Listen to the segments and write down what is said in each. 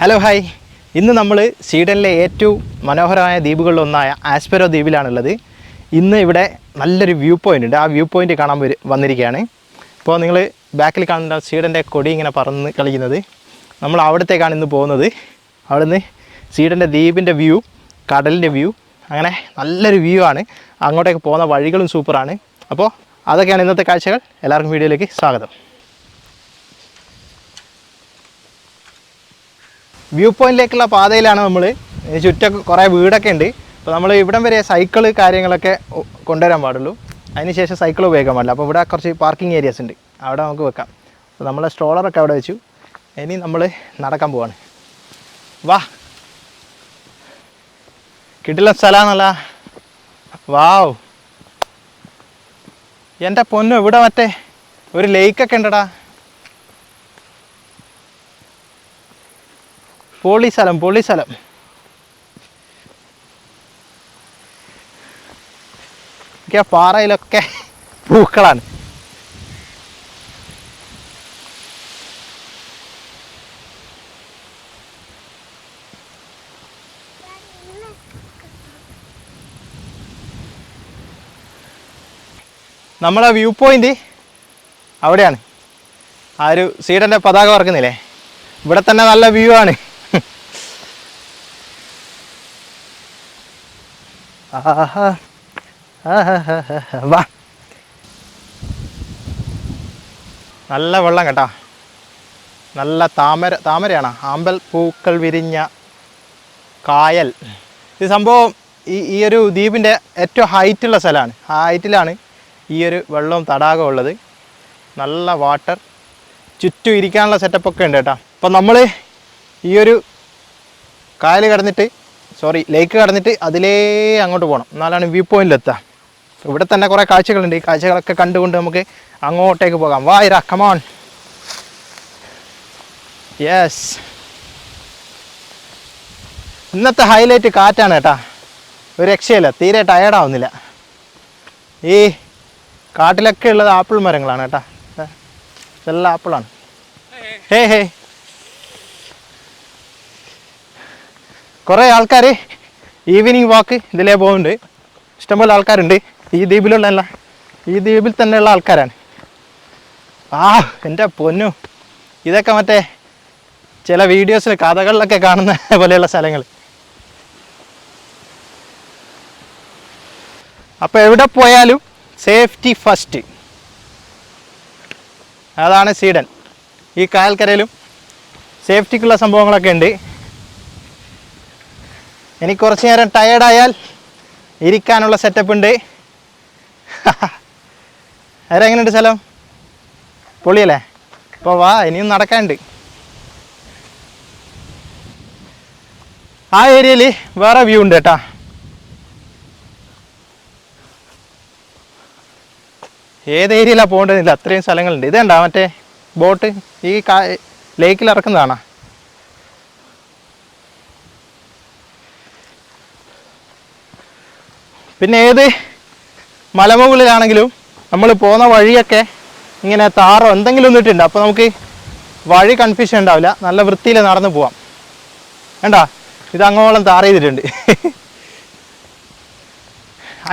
Hello hi ഇന്ന് നമ്മൾ സ്വീഡനിലെ ഏറ്റവും മനോഹരമായ ദ്വീപുകളിലൊന്നായ ആസ്പെരോ ദ്വീപിലാണുള്ളത്. ഇന്ന് ഇവിടെ നല്ലൊരു വ്യൂ പോയിന്റ് ഉണ്ട്. ആ വ്യൂ പോയിന്റ് കാണാൻ വന്നിരിക്കുകയാണ്. ഇപ്പോൾ നിങ്ങൾ ബാക്കിൽ കാണുന്ന സ്വീഡന്റെ കൊടി ഇങ്ങനെ പറന്ന് കളിക്കുന്നത്. നമ്മൾ അവിടത്തേക്കാണ് ഇന്ന് പോകുന്നത്. അവിടുന്ന് സ്വീഡന്റെ ദ്വീപിന്റെ വ്യൂ കടലിന്റെ വ്യൂ അങ്ങനെ നല്ലൊരു വ്യൂ ആണ്. അങ്ങോട്ടേക്ക് പോകുന്ന വഴികളും സൂപ്പറാണ് അപ്പോൾ അതൊക്കെയാണ് ഇന്നത്തെ കാഴ്ചകൾ. എല്ലാവർക്കും വീഡിയോയിലേക്ക് സ്വാഗതം. വ്യൂ പോയിന്റിലേക്കുള്ള പാതയിലാണ് നമ്മൾ ചുറ്റൊക്കെ കുറേ വീടൊക്കെ ഉണ്ട്. അപ്പോൾ നമ്മൾ ഇവിടം വരെ സൈക്കിൾ കാര്യങ്ങളൊക്കെ കൊണ്ടുവരാൻ പാടുള്ളൂ. അതിനുശേഷം സൈക്കിൾ ഉപയോഗിക്കാൻ പാടില്ല. അപ്പോൾ ഇവിടെ കുറച്ച് പാർക്കിംഗ് ഏരിയാസ് ഉണ്ട്. അവിടെ നമുക്ക് വെക്കാം. അപ്പോൾ നമ്മളെ സ്ട്രോളറൊക്കെ അവിടെ വെച്ചു. ഇനി നമ്മൾ നടക്കാൻ പോവാണ്. വാ. കിട്ടില്ല സ്ഥലമാണല്ല വാവ്. എന്റെ പൊന്നു ഇവിടെ മറ്റേ ഒരു ലേക്കൊക്കെ ഉണ്ടടാ. പൊളി സ്ഥലം പൊളി സ്ഥലം പാറയിലൊക്കെ പൂക്കളാണ്. നമ്മളെ വ്യൂ പോയിന്റ് അവിടെയാണ്. ആ ഒരു സീഡന്റെ പതാക വറക്കുന്നില്ലേ ഇവിടെ തന്നെ നല്ല വ്യൂ ആണ്. ആഹാ. വാ. നല്ല വെള്ളം കേട്ടാ. നല്ല താമര താമരയാണ്. ആമ്പൽ പൂക്കൾ വിരിഞ്ഞ കായൽ. ഈ സംഭവം ഈ ഈ ഒരു ദ്വീപിന്റെ ഏറ്റവും ഹൈറ്റുള്ള സ്ഥലമാണ്. ഹൈറ്റിലാണ് ഈ ഒരു വെള്ളവും തടാകവും ഉള്ളത്. നല്ല വാട്ടർ. ചുറ്റും ഇരിക്കാനുള്ള സെറ്റപ്പൊക്കെ ഉണ്ട് കേട്ടോ. അപ്പം നമ്മൾ ഈ ഒരു കായൽ കടന്നിട്ട് സോറി ലേക്ക് കടന്നിട്ട് അതിലേ അങ്ങോട്ട് പോകണം എന്നാലാണ് വ്യൂ പോയിന്റിലെത്താം ഇവിടെ തന്നെ കുറേ കാഴ്ചകളുണ്ട്. ഈ കാഴ്ചകളൊക്കെ കണ്ടുകൊണ്ട് നമുക്ക് അങ്ങോട്ടേക്ക് പോകാം. വാ ഇറ കമോൺ യെസ് ഇന്നത്തെ ഹൈലൈറ്റ് കാറ്റാണ് കേട്ടാ. ഒരു രക്ഷയില്ല. തീരെ ടയേർഡാവുന്നില്ല ഈ കാട്ടിലൊക്കെ ഉള്ളത് ആപ്പിൾ മരങ്ങളാണ് കേട്ടാ. നല്ല ഇതെല്ലാം ആപ്പിളാണ്. ഹേ ഹേ കുറേ ആൾക്കാർ ഈവനിങ് വാക്ക് ഇതിലേ പോകുന്നുണ്ട് ഇഷ്ടംപോലെ ആൾക്കാരുണ്ട്. ഈ ദ്വീപിലുള്ള ഈ ദ്വീപിൽ തന്നെയുള്ള ആൾക്കാരാണ്. ആ എന്റെ പൊന്നു. ഇതൊക്കെ മറ്റേ ചില വീഡിയോസിൽ കഥകളിലൊക്കെ കാണുന്ന പോലെയുള്ള സ്ഥലങ്ങൾ അപ്പോൾ എവിടെ പോയാലും സേഫ്റ്റി ഫസ്റ്റ് അതാണ് സ്വീഡൻ. ഈ കായൽക്കരയിലും സേഫ്റ്റിക്കുള്ള സംഭവങ്ങളൊക്കെ ഉണ്ട്. എനിക്ക് കുറച്ച് നേരം ടയേർഡായാൽ ഇരിക്കാനുള്ള സെറ്റപ്പ് ഉണ്ട്. എങ്ങനെയുണ്ട് സ്ഥലം? പൊളിയല്ലേ? അപ്പോൾ വാ ഇനിയും നടക്കാനുണ്ട്. ആ ഏരിയയിൽ വേറെ വ്യൂ ഉണ്ട് കേട്ടാ. ഏത് ഏരിയയിലാണ് പോകേണ്ടതില്ല അത്രയും സ്ഥലങ്ങളുണ്ട്. ഇതേണ്ടാ മറ്റേ ബോട്ട് ഈ ലേക്കിൽ ഇറക്കുന്നതാണോ? പിന്നെ ഏത്? മലമുകളിലാണെങ്കിലും നമ്മൾ പോകുന്ന വഴിയൊക്കെ ഇങ്ങനെ താറോ എന്തെങ്കിലും ഒന്നിട്ടുണ്ട് അപ്പോൾ നമുക്ക് വഴി കൺഫ്യൂഷൻ ഉണ്ടാവില്ല. നല്ല വൃത്തിയിൽ നടന്നു പോവാം. വേണ്ട ഇത് അങ്ങോളം താറ ചെയ്തിട്ടുണ്ട്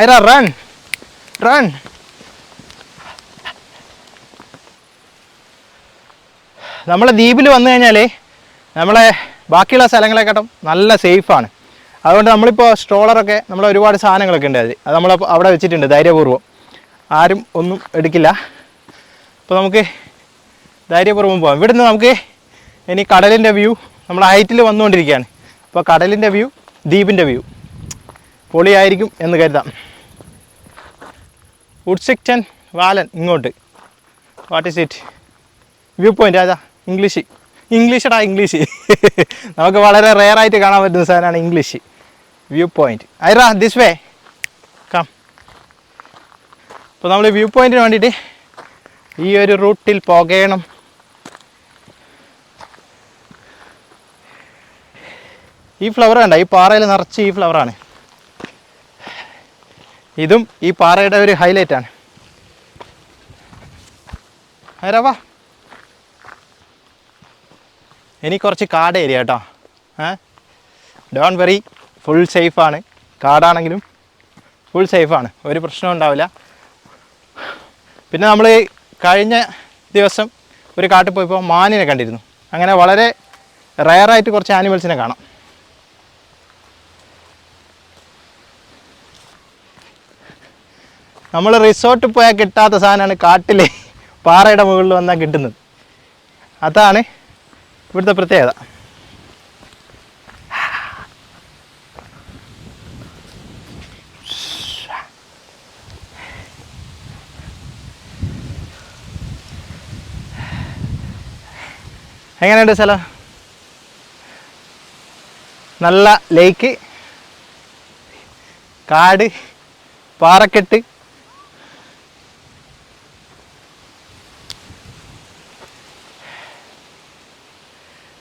ഐറ റൺ റൺ നമ്മളെ ദ്വീപിൽ വന്നു കഴിഞ്ഞാൽ നമ്മളെ ബാക്കിയുള്ള സ്ഥലങ്ങളെക്കാട്ടും നല്ല സേഫാണ് അതുകൊണ്ട് നമ്മളിപ്പോൾ സ്ട്രോളറൊക്കെ നമ്മൾ ഒരുപാട് സാധനങ്ങളൊക്കെ ഉണ്ട്. അത് അത് നമ്മൾ അവിടെ വെച്ചിട്ടുണ്ട് ധൈര്യപൂർവം. ആരും ഒന്നും എടുക്കില്ല. അപ്പോൾ നമുക്ക് ധൈര്യപൂർവം പോകാം ഇവിടുന്ന് നമുക്ക് ഇനി കടലിന്റെ വ്യൂ നമ്മൾ ഹൈറ്റിൽ വന്നുകൊണ്ടിരിക്കുകയാണ്. അപ്പോൾ കടലിന്റെ വ്യൂ ദ്വീപിന്റെ വ്യൂ പൊളിയായിരിക്കും എന്ന് കരുതാം. ഉഡ്സിക്റ്റൻ വാലൻ ഇങ്ങോട്ട്. What is it view point അതാ ഇംഗ്ലീഷ് ഇംഗ്ലീഷടാ ഇംഗ്ലീഷ് നമുക്ക് വളരെ റെയർ ആയിട്ട് കാണാൻ പറ്റുന്ന സാധനമാണ് ഇംഗ്ലീഷ് വ്യൂ പോയിന്റ് ഐറാ ദിസ് വേ കം അപ്പോൾ നമ്മൾ വ്യൂ പോയിന്റിന് വേണ്ടിയിട്ട് ഈ ഒരു റൂട്ടിൽ പോകണം. ഈ ഫ്ലവർ വേണ്ട ഈ പാറയിൽ നിറച്ച് ഈ ഫ്ലവറാണ് ഇതും ഈ പാറയുടെ ഒരു ഹൈലൈറ്റ് ആണ്. ആരാ വാ. ഇനി കുറച്ച് കാട് ഏരിയ കേട്ടോ ഏ? ഡോൺ വെറി ഫുൾ സേഫാണ് കാടാണെങ്കിലും ഫുൾ സേഫാണ് ഒരു പ്രശ്നവും ഉണ്ടാവില്ല. പിന്നെ നമ്മൾ കഴിഞ്ഞ ദിവസം ഒരു കാട്ടിൽ പോയപ്പോൾ മാനിനെ കണ്ടിരുന്നു. അങ്ങനെ വളരെ റയറായിട്ട് കുറച്ച് ആനിമൽസിനെ കാണാം. നമ്മൾ റിസോർട്ടിൽ പോയാൽ കിട്ടാത്ത സാധനമാണ് കാട്ടിലെ പാറയുടെ മുകളിൽ വന്നാൽ കിട്ടുന്നത്. അതാണ് ഇവിടുത്തെ പ്രത്യേകത. എങ്ങനെയുണ്ട് സ്ഥലം? നല്ല ലേക്ക് കാട് പാറക്കെട്ട്.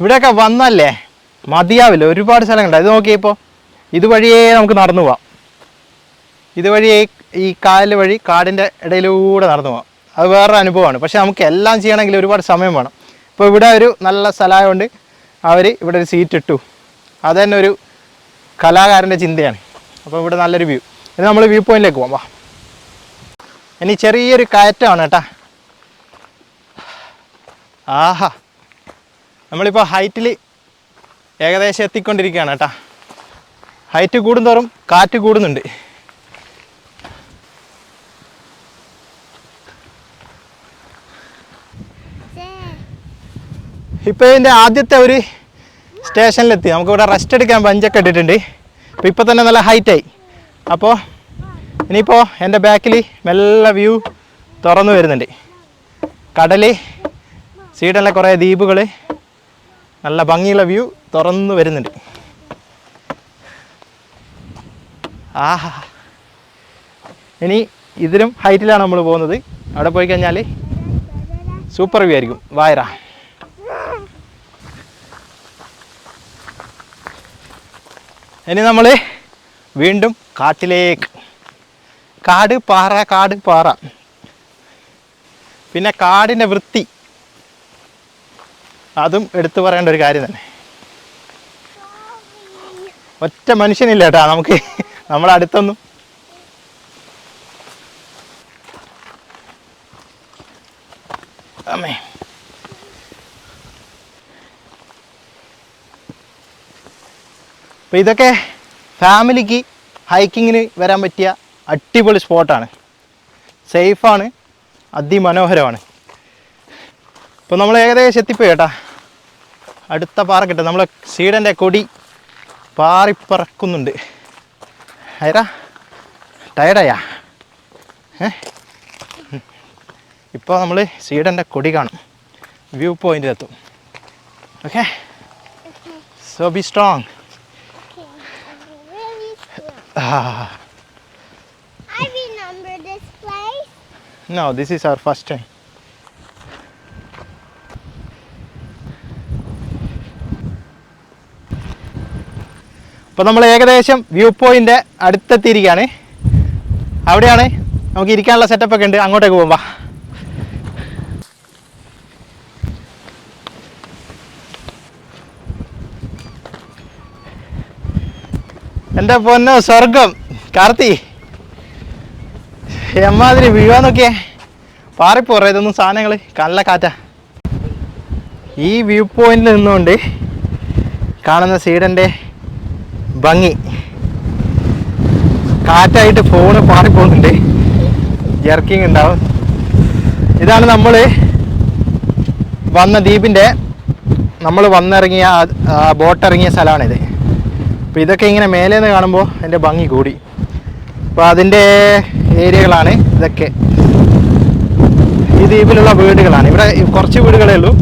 ഇവിടെയൊക്കെ വന്നല്ലേ? മതിയാവില്ല. ഒരുപാട് സ്ഥലങ്ങളുണ്ട്. അത് നോക്കിയപ്പോൾ ഇതുവഴിയേ നമുക്ക് നടന്നു പോവാം. ഇതുവഴിയേ ഈ കായൽ വഴി കാടിന്റെ ഇടയിലൂടെ നടന്നു പോവാം. അത് വേറൊരു അനുഭവമാണ്. പക്ഷെ നമുക്ക് എല്ലാം ചെയ്യണമെങ്കിൽ ഒരുപാട് സമയം വേണം. ഇപ്പോൾ ഇവിടെ ഒരു നല്ല സ്ഥലമായതുകൊണ്ട് അവർ ഇവിടെ ഒരു സീറ്റ് ഇട്ടു. അത് തന്നെ ഒരു കലാകാരന്റെ ചിന്തയാണ്. അപ്പോൾ ഇവിടെ നല്ലൊരു വ്യൂ ഇനി നമ്മൾ വ്യൂ പോയിന്റിലേക്ക് പോകാം വാ. ഇനി ചെറിയൊരു കയറ്റമാണ് കേട്ടാ. ആഹാ. നമ്മളിപ്പോൾ ഹൈറ്റിൽ ഏകദേശം എത്തിക്കൊണ്ടിരിക്കുകയാണ് കേട്ടാ. ഹൈറ്റ് കൂടുന്തോറും കാറ്റ് കൂടുന്നുണ്ട്. ഇപ്പോൾ ഇതിന്റെ ആദ്യത്തെ ഒരു സ്റ്റേഷനിലെത്തി. നമുക്കിവിടെ റെസ്റ്റ് എടുക്കാൻ ബഞ്ചൊക്കെ ഇട്ടിട്ടുണ്ട്. അപ്പോൾ ഇപ്പോൾ തന്നെ നല്ല ഹൈറ്റായി അപ്പോൾ ഇനിയിപ്പോൾ എന്റെ ബാക്കിൽ മെല്ലെ വ്യൂ തുറന്നു വരുന്നുണ്ട്. കടൽ സ്വീഡനിലെ കുറേ ദ്വീപുകൾ നല്ല ഭംഗിയുള്ള വ്യൂ തുറന്നു വരുന്നുണ്ട്. ആഹാ. ഇനി ഇതിലും ഹൈറ്റിലാണ് നമ്മൾ പോകുന്നത്. അവിടെ പോയി കഴിഞ്ഞാൽ സൂപ്പർ വ്യൂ ആയിരിക്കും. വായറ ഇനി നമ്മൾ വീണ്ടും കാട്ടിലേക്ക്. കാട് പാറ കാട് പാറ. പിന്നെ കാടിന്റെ വൃത്തി. അതും എടുത്തു പറയേണ്ട ഒരു കാര്യം തന്നെ. ഒറ്റ മനുഷ്യനില്ല കേട്ടാ നമുക്ക് നമ്മളെ അടുത്തൊന്നും. അമ്മേ. അപ്പം ഇതൊക്കെ ഫാമിലിക്ക് ഹൈക്കിങ്ങിന് വരാൻ പറ്റിയ അടിപൊളി സ്പോട്ടാണ്. സേഫാണ് അതിമനോഹരമാണ്. ഇപ്പോൾ നമ്മൾ ഏകദേശം എത്തിപ്പോയി കേട്ടാ. അടുത്ത പാറ കിട്ടും. നമ്മളെ സീഡന്റെ കൊടി പാറിപ്പറക്കുന്നുണ്ട്. അയരാ ടയർഡായാ? ഏ? ഇപ്പോൾ നമ്മൾ സീഡന്റെ കൊടി കാണും. View പോയിന്റിലെത്തും okay? So be strong Cool. I remember this place. No this is our first time അപ്പോൾ നമ്മൾ ഏകദേശം വ്യൂ പോയിന്റ് അടുത്തെത്തിയിരിക്കുകയാണ്. അവിടെയാണ്. നമുക്ക് ഇരിക്കാനുള്ള സെറ്റപ്പ് ഒക്കെ ഉണ്ട്. അങ്ങോട്ടേക്ക് പോകുമ്പോ എന്റെ പൊന്നോ സ്വർഗം കാർത്തി. എമ്മാതിരി വീഴാന്നൊക്കെ പാറിപ്പോറ ഇതൊന്നും സാധനങ്ങൾ കല്ല കാറ്റ. ഈ വ്യൂ പോയിന്റിൽ നിന്നുകൊണ്ട് കാണുന്ന സീഡന്റെ ഭംഗി. കാറ്റായിട്ട് ഫോണ് പാറിപ്പോകുന്നുണ്ട്. ജർക്കിങ് ഉണ്ടാവും. ഇതാണ് നമ്മൾ വന്ന ദ്വീപിന്റെ നമ്മൾ വന്നിറങ്ങിയ ബോട്ട് ഇറങ്ങിയ സ്ഥലമാണിത്. അപ്പോൾ ഇതൊക്കെ ഇങ്ങനെ മേലെ നിന്ന് കാണുമ്പോൾ എന്റെ ഭംഗി കൂടി. അപ്പോൾ അതിന്റെ ഏരിയകളാണ് ഇതൊക്കെ. ഈ ദ്വീപിലുള്ള വീടുകളാണ്. ഇവിടെ കുറച്ച് വീടുകളേ ഉള്ളൂ.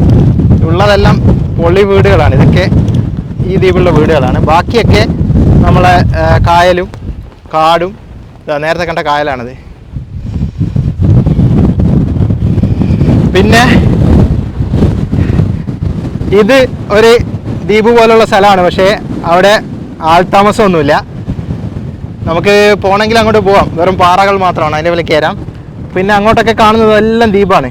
ഉള്ളതെല്ലാം പൊള്ളി വീടുകളാണ്. ഇതൊക്കെ ഈ ദ്വീപിലുള്ള വീടുകളാണ്. ബാക്കിയൊക്കെ നമ്മളെ കായലും കാടും നേരത്തെ കണ്ട കായലാണിത്. പിന്നെ ഇത് ഒരു ദ്വീപ് പോലുള്ള സ്ഥലമാണ്. പക്ഷേ അവിടെ ആൾ താമസമൊന്നുമില്ല. നമുക്ക് പോകണമെങ്കിൽ അങ്ങോട്ട് പോവാം. വെറും പാറകൾ മാത്രമാണ്. അതിന്റെ വില കയറാം. പിന്നെ അങ്ങോട്ടൊക്കെ കാണുന്നത് എല്ലാം ദ്വീപാണ്.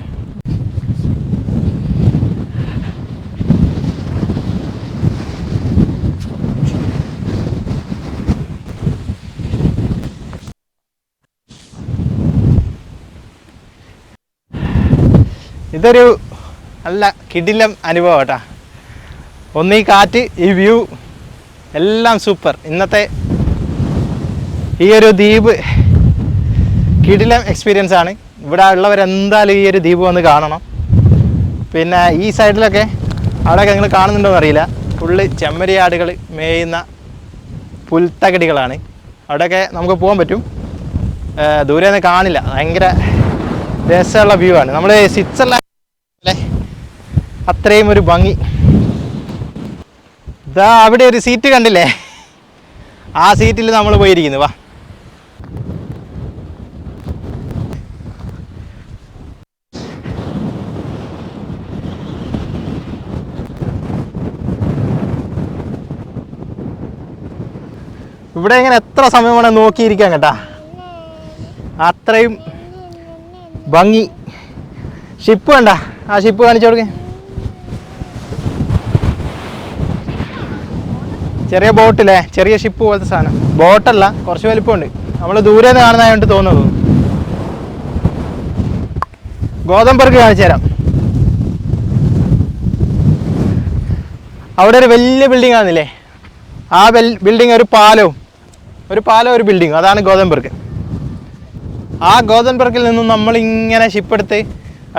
ഇതൊരു നല്ല കിടിലം അനുഭവം കേട്ടാ. ഒന്ന് ഈ കാറ്റ് ഈ വ്യൂ. എല്ലാം സൂപ്പർ. ഇന്നത്തെ ഈ ഒരു ദ്വീപ് കിടിലം എക്സ്പീരിയൻസ് ആണ്. ഇവിടെ ഉള്ളവരെന്തായാലും ഈ ഒരു ദ്വീപ് വന്ന് കാണണം. പിന്നെ ഈ സൈഡിലൊക്കെ അവിടെയൊക്കെ നിങ്ങൾ കാണുന്നുണ്ടോ അറിയില്ല. ഫുള്ള് ചെമ്മരിയാടുകൾ മേയുന്ന പുൽത്തകടികളാണ്. അവിടെയൊക്കെ നമുക്ക് പോകാൻ പറ്റും. ദൂരെ നിന്ന് കാണില്ല. ഭയങ്കര രസമുള്ള വ്യൂ ആണ്. നമ്മൾ സ്വിറ്റ്സർലാൻഡ് അത്രയും ഒരു ഭംഗി. ഇതാ അവിടെ ഒരു സീറ്റ് കണ്ടില്ലേ? ആ സീറ്റിൽ നമ്മൾ പോയിരിക്കുന്നു വാ. ഇവിടെ ഇങ്ങനെ എത്ര സമയം വേണം നോക്കിയിരിക്കാൻ കേട്ടാ? അത്രയും ഭംഗി. ഷിപ്പ് വേണ്ട. ആ ഷിപ്പ് കാണിച്ചു കൊടുക്കേ. ചെറിയ ബോട്ടില്ലേ ചെറിയ ഷിപ്പ് പോലത്തെ സാധനം. ബോട്ടല്ല കുറച്ച് വലിപ്പമുണ്ട്. നമ്മൾ ദൂരെ നിന്ന് കാണുന്നതായിട്ട് തോന്നുന്നു. ഗോതമ്പർക്ക് കാണിച്ചു തരാം. അവിടെ ഒരു വലിയ ബിൽഡിംഗ് ആണെന്നില്ലേ? ആ ബിൽഡിംഗ് ഒരു പാലവും ഒരു പാലവും ഒരു ബിൽഡിംഗ് അതാണ് ഗോതമ്പർക്ക് ആ ഗോതമ്പർക്കിൽ നിന്നും നമ്മൾ ഇങ്ങനെ ഷിപ്പ് എടുത്ത്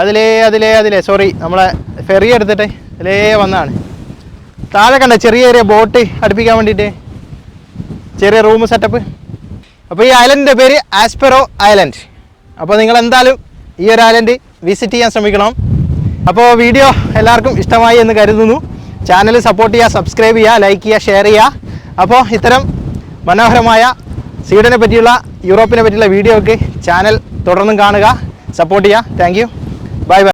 അതിലേ അതിലേ അതിലേ സോറി നമ്മളെ ഫെറി എടുത്തിട്ട് അതിലേ വന്നതാണ്. താഴെ കണ്ട ചെറിയ ചെറിയ ബോട്ട് അടുപ്പിക്കാൻ വേണ്ടിയിട്ട്. ചെറിയ റൂം സെറ്റപ്പ് അപ്പോൾ ഈ ഐലൻഡിന്റെ പേര് ആസ്പെറോ ഐലൻഡ് അപ്പോൾ നിങ്ങൾ എന്തായാലും ഈ ഒരു ഐലൻഡ് വിസിറ്റ് ചെയ്യാൻ ശ്രമിക്കണം. അപ്പോൾ വീഡിയോ എല്ലാവർക്കും ഇഷ്ടമായി എന്ന് കരുതുന്നു. ചാനൽ സപ്പോർട്ട് ചെയ്യുക സബ്സ്ക്രൈബ് ചെയ്യുക ലൈക്ക് ചെയ്യുക ഷെയർ ചെയ്യുക. അപ്പോൾ ഇത്തരം മനോഹരമായ സ്വീഡനെ പറ്റിയുള്ള യൂറോപ്പിനെ പറ്റിയുള്ള വീഡിയോ ഒക്കെ ചാനൽ തുടർന്നും കാണുക. സപ്പോർട്ട് ചെയ്യുക. Thank you bye bye